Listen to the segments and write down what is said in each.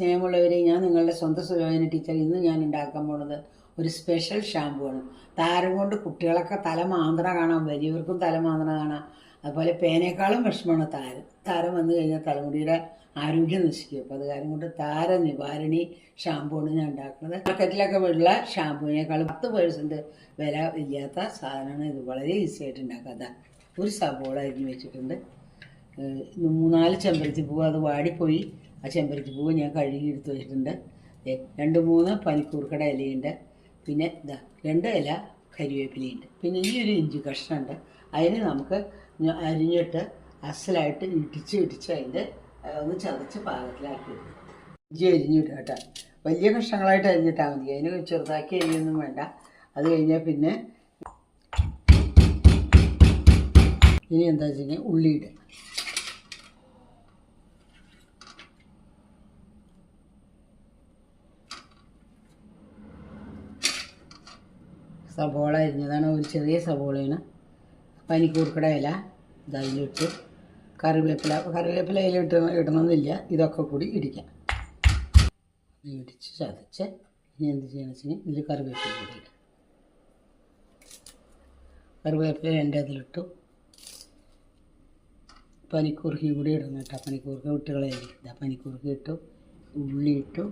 സ്നേഹമുള്ളവരെ ഞാൻ നിങ്ങളുടെ സ്വന്തം സുലോചന ടീച്ചർ ഇന്ന് ഞാൻ ഉണ്ടാക്കാൻ പോണത് ഒരു സ്പെഷ്യൽ ഷാമ്പു ആണ്. താരം കൊണ്ട് കുട്ടികളൊക്കെ തല മാന്ത്ര കാണാം വലിയവർക്കും തല മാന്ത്ര കാണാം. അതുപോലെ പേനേക്കാളും വിഷമമാണ് താരം. താരം വന്നു കഴിഞ്ഞാൽ തലമുടിയുടെ ആരോഗ്യം നശിക്കും. അപ്പോൾ അത് കാരണം കൊണ്ട് താര നിവാരണി ഷാമ്പു ആണ് ഞാൻ ഉണ്ടാക്കുന്നത്. മാർക്കറ്റിലൊക്കെ ഉള്ള ഷാമ്പുവിനേക്കാളും പത്ത് പേഴ്സന്റ് വില ഇല്ലാത്ത സാധനമാണ് ഇത്. വളരെ ഈസി ആയിട്ട് ഉണ്ടാക്കാത്ത ഒരു സബോള അരിഞ്ഞ് വെച്ചിട്ടുണ്ട്. മൂന്നാൽ ചെമ്പരത്തി പൂവ് അത് വാടിപ്പോയി. ആ ചെമ്പരത്തി പൂവ് ഞാൻ കഴുകി എടുത്ത് വെച്ചിട്ടുണ്ട്. രണ്ട് മൂന്ന് പനിക്കൂർക്കട ഇലയുണ്ട്. പിന്നെ ഇതാ രണ്ട് ഇല കരിവേപ്പിലയുണ്ട്. പിന്നെ ഈ ഒരു ഇഞ്ചി കഷ്ണമുണ്ട്. അതിന് നമുക്ക് അരിഞ്ഞിട്ട് അസലായിട്ട് ഇടിച്ച് ഇടിച്ച് അതിന്റെ ഒന്ന് ചതച്ച് പാകത്തിലാക്കി ഇഞ്ചി അരിഞ്ഞിട്ട് കേട്ടോ. വലിയ കഷ്ണങ്ങളായിട്ട് അരിഞ്ഞിട്ടാൽ മതി. അതിന് ചെറുതാക്കി അരിയൊന്നും വേണ്ട. അത് കഴിഞ്ഞാൽ പിന്നെ ഇനി എന്താ വെച്ചാൽ ഉള്ളിയിടുക. സബോള അരിഞ്ഞതാണ്. ഒരു ചെറിയ സബോളയാണ് പനിക്കൂർക്കട ഇല ഇതതിലിട്ട് കറിവേപ്പില കറിവേപ്പില ഇല ഇടണമെന്നില്ല. ഇതൊക്കെ കൂടി ഇടിക്കാം. ഇടിച്ച് ചതച്ച് ഇനി എന്ത് ചെയ്യണം വെച്ചാൽ ഇതിൽ കറിവേപ്പില കൂടി ഇടാം. കറിവേപ്പില എന്റെ അതിലിട്ടു. പനിക്കൂർക്കി കൂടി ഇടുന്നു കേട്ടോ. പനിക്കൂർക്ക വിട്ടുകളയല്ലേ ഇതാ പനിക്കൂർക്ക ഇട്ടു. ഉള്ളി ഇട്ടു.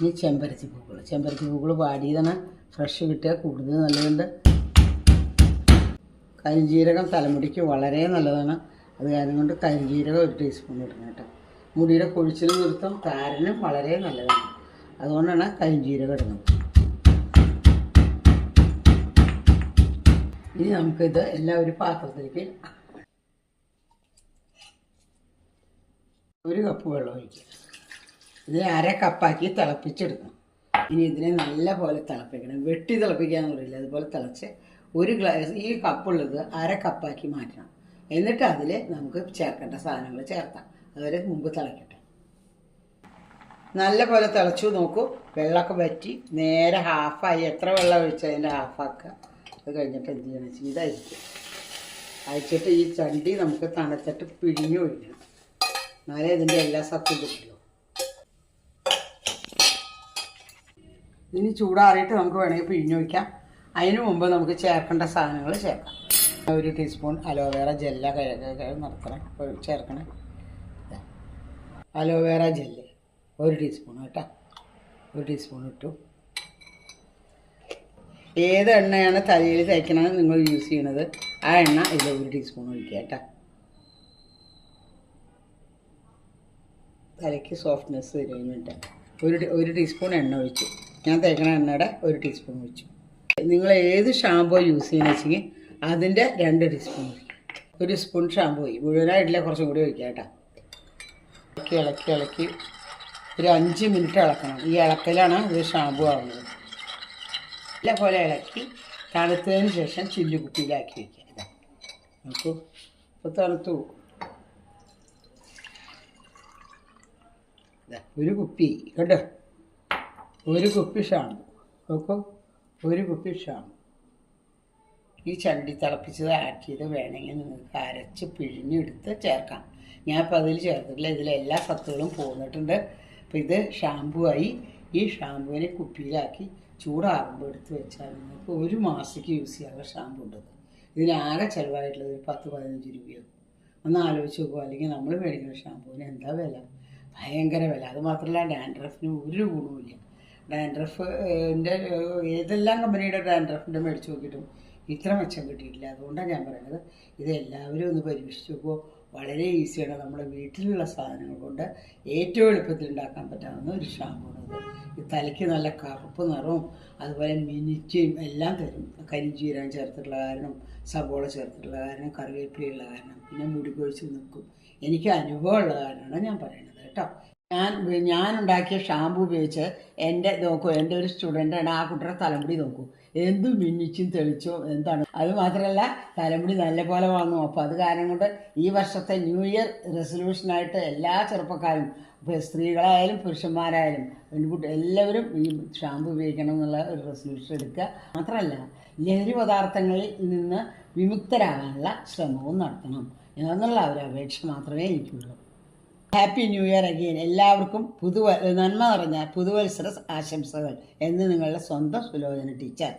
ഇനി ചെമ്പരത്തി പൂക്കൾ ചെമ്പരത്തി പൂക്കൾ വാടിയതാണ്. ഫ്രഷ് കിട്ടിയാൽ കൂടുതൽ നല്ലതുണ്ട്. കരിഞ്ജീരകം തലമുടിക്ക് വളരെ നല്ലതാണ്. അത് കാരണം കൊണ്ട് കരിഞ്ജീരകം ഒരു ടീസ്പൂൺ ഇടണം കേട്ടോ. മുടിയുടെ കൊഴിച്ചിൽ നിർത്തും താരനും വളരെ നല്ലതാണ്. അതുകൊണ്ടാണ് കരിഞ്ജീരകം ഇടുന്നത് ഇനി നമുക്കിത് എല്ലാം ഒരു പാത്രത്തിലേക്ക് ഒരു കപ്പ് വെള്ളം ഒഴിക്കുക ഇതിനെ അര കപ്പാക്കി തിളപ്പിച്ചെടുക്കണം. ഇനി ഇതിനെ നല്ല പോലെ തിളപ്പിക്കണം. വെട്ടി തിളപ്പിക്കാന്ന് പറയില്ല അതുപോലെ തിളച്ച് ഒരു ഗ്ലാസ് ഈ കപ്പുള്ളത് അര കപ്പാക്കി മാറ്റണം. എന്നിട്ട് അതിൽ നമുക്ക് ചേർക്കേണ്ട സാധനങ്ങൾ ചേർത്താം. അതുവരെ മുമ്പ് തിളക്കട്ടെ. നല്ല പോലെ തിളച്ചു നോക്കൂ. വെള്ളമൊക്കെ വറ്റി നേരെ ഹാഫായി എത്ര വെള്ളം ഒഴിച്ചാൽ അതിന്റെ ഹാഫാക്കുക അത് കഴിഞ്ഞിട്ട് എന്ത് ചെയ്യണം വെച്ചാൽ ഇതായിരിക്കും. അയച്ചിട്ട് ഈ ചണ്ടി നമുക്ക് തണുത്തിട്ട് പിഴിഞ്ഞു ഒഴിക്കണം. എന്നാലേ ഇതിന്റെ എല്ലാ സത്തും കിട്ടുള്ളൂ ഇനി ചൂടാറിയിട്ട് നമുക്ക് വേണമെങ്കിൽ പിഴിഞ്ഞു വയ്ക്കാം അതിന് മുമ്പ് നമുക്ക് ചേർക്കേണ്ട സാധനങ്ങൾ ചേർക്കാം. ഒരു ടീസ്പൂൺ അലോവേറ ജെല്ല നടത്തണം. ചേർക്കണം. അലോവേറ ജെല്ല് ഒരു ടീസ്പൂൺ കേട്ടോ. ഒരു ടീസ്പൂൺ ഇട്ടു. ഏത് എണ്ണയാണ് തലയിൽ തേക്കണമെന്ന് നിങ്ങൾ യൂസ് ചെയ്യണത്? ആ എണ്ണ ഇതിൽ ഒരു ടീസ്പൂൺ ഒഴിക്കുക കേട്ടോ. തലയ്ക്ക് സോഫ്റ്റ്നെസ് തരാൻ വേണ്ടി ഒരു ഒരു ടീസ്പൂൺ എണ്ണ ഒഴിച്ചു. ഞാൻ തേക്കണ എണ്ണയുടെ ഒരു ടീസ്പൂൺ ഒഴിച്ചു. നിങ്ങൾ ഏത് ഷാമ്പൂ യൂസ് ചെയ്യുന്ന വെച്ചെങ്കിൽ അതിന്റെ രണ്ട് ടീസ്പൂൺ ഒരു സ്പൂൺ ഷാമ്പൂ ഒഴിക്കും. മുഴുവനായിട്ടില്ല കുറച്ചും കൂടി ഒഴിക്കുക കേട്ടോ. ഇളക്കി ഇളക്കി ഇളക്കി. ഒരു അഞ്ച് മിനിറ്റ് ഇളക്കണം. ഈ ഇളക്കലാണ് ഇത് ഷാമ്പൂ ആവുന്നത്. നല്ല പോലെ ഇളക്കി തണുത്തതിന് ശേഷം ചില്ലു കുപ്പിയിലാക്കി വയ്ക്കുക ഇതാ. നോക്കൂ. ഇപ്പോൾ തണുത്തു. ഒരു കുപ്പി. കണ്ടോ? ഒരു കുപ്പി ഷാമ്പു. നോക്കൂ ഒരു കുപ്പി ഷാമ്പു. ഈ ചണ്ടി തിളപ്പിച്ചത് ആക്കിയത് വേണമെങ്കിൽ നിങ്ങൾക്ക് അരച്ച് പിഴിഞ്ഞെടുത്ത് ചേർക്കാം. ഞാൻ ഇപ്പോൾ അതിൽ ചേർത്തിട്ടില്ല ഇതിലെല്ലാ സത്തുകളും പോന്നിട്ടുണ്ട്. അപ്പോൾ ഇത് ഷാമ്പു ആയി ഈ ഷാമ്പുവിനെ കുപ്പിയിലാക്കി ചൂടാറുമ്പോൾ എടുത്ത് വെച്ചാൽ നിങ്ങൾക്ക് ഒരു മാസത്തേക്ക് യൂസ് ചെയ്യാനുള്ള ഷാമ്പു ഉണ്ട്. ഇതിനാകെ ചിലവായിട്ടുള്ളത് ഒരു പത്ത് പതിനഞ്ച് രൂപയോ. ഒന്ന് ആലോചിച്ച് നോക്കുക അല്ലെങ്കിൽ നമ്മൾ മേടിക്കുന്ന ഷാമ്പുവിന് എന്താ വില? ഭയങ്കര വില. അത് മാത്രമല്ല ഡാൻഡ്രഫിന് ഒരു ഗുണവുമില്ല. ഡാൻഡ്രഫ് എന്റെ ഏതെല്ലാം കമ്പനിയുടെ ഡാൻഡ്രഫിന്റെ മേടിച്ച് നോക്കിയിട്ടും ഇത്ര മെച്ചം കിട്ടിയിട്ടില്ല. അതുകൊണ്ടാണ് ഞാൻ പറയുന്നത്. ഇത് എല്ലാവരും ഒന്ന് പരീക്ഷിച്ചു നോക്കുമ്പോൾ വളരെ ഈസിയാണ് നമ്മുടെ വീട്ടിലുള്ള സാധനങ്ങൾ കൊണ്ട് ഏറ്റവും എളുപ്പത്തിൽ ഉണ്ടാക്കാൻ പറ്റാവുന്ന ഒരു ഷാമ്പൂണത് ഈ തലയ്ക്ക് നല്ല കറുപ്പ് നിറവും അതുപോലെ മിനിറ്റിയും എല്ലാം തരും. കരിഞ്ചീരം ചേർത്തിട്ടുള്ള കാരണം സബോള ചേർത്തിട്ടുള്ള കാരണം കറിവേപ്പിലയുള്ള കാരണം പിന്നെ മുടി കൊഴിച്ച് നിൽക്കും. എനിക്ക് അനുഭവമുള്ള കാരണമാണ് ഞാൻ പറയുന്നത് കേട്ടോ. ഞാൻ ഉണ്ടാക്കിയ ഷാമ്പു ഉപയോഗിച്ച് എന്റെ നോക്കൂ എന്റെ ഒരു സ്റ്റുഡന്റാണ് ആ കുട്ടിയുടെ തലമുടി നോക്കൂ. എന്ത് മിന്നിച്ചും തെളിച്ചും എന്താണ്? അത് മാത്രമല്ല തലമുടി നല്ല പോലെ വന്നു അപ്പോൾ അത് കാരണം കൊണ്ട് ഈ വർഷത്തെ ന്യൂ ഇയർ റെസൊല്യൂഷനായിട്ട് എല്ലാ ചെറുപ്പക്കാരും സ്ത്രീകളായാലും പുരുഷന്മാരായാലും പെൺകുട്ടി എല്ലാവരും ഈ ഷാമ്പു ഉപയോഗിക്കണം എന്നുള്ള ഒരു റെസൊല്യൂഷൻ എടുക്കുക. മാത്രമല്ല ലഹരി പദാർത്ഥങ്ങളിൽ നിന്ന് വിമുക്തരാകാനുള്ള ശ്രമവും നടത്തണം. എന്നുള്ള ഒരു അപേക്ഷ മാത്രമേ എനിക്കുള്ളൂ. ഹാപ്പി ന്യൂ ഇയർ അഗെയിൻ എല്ലാവർക്കും പുതുവ നന്മ നിറഞ്ഞ പുതുവത്സര ആശംസകൾ എന്ന് നിങ്ങളുടെ സ്വന്തം സുലോചന ടീച്ചർ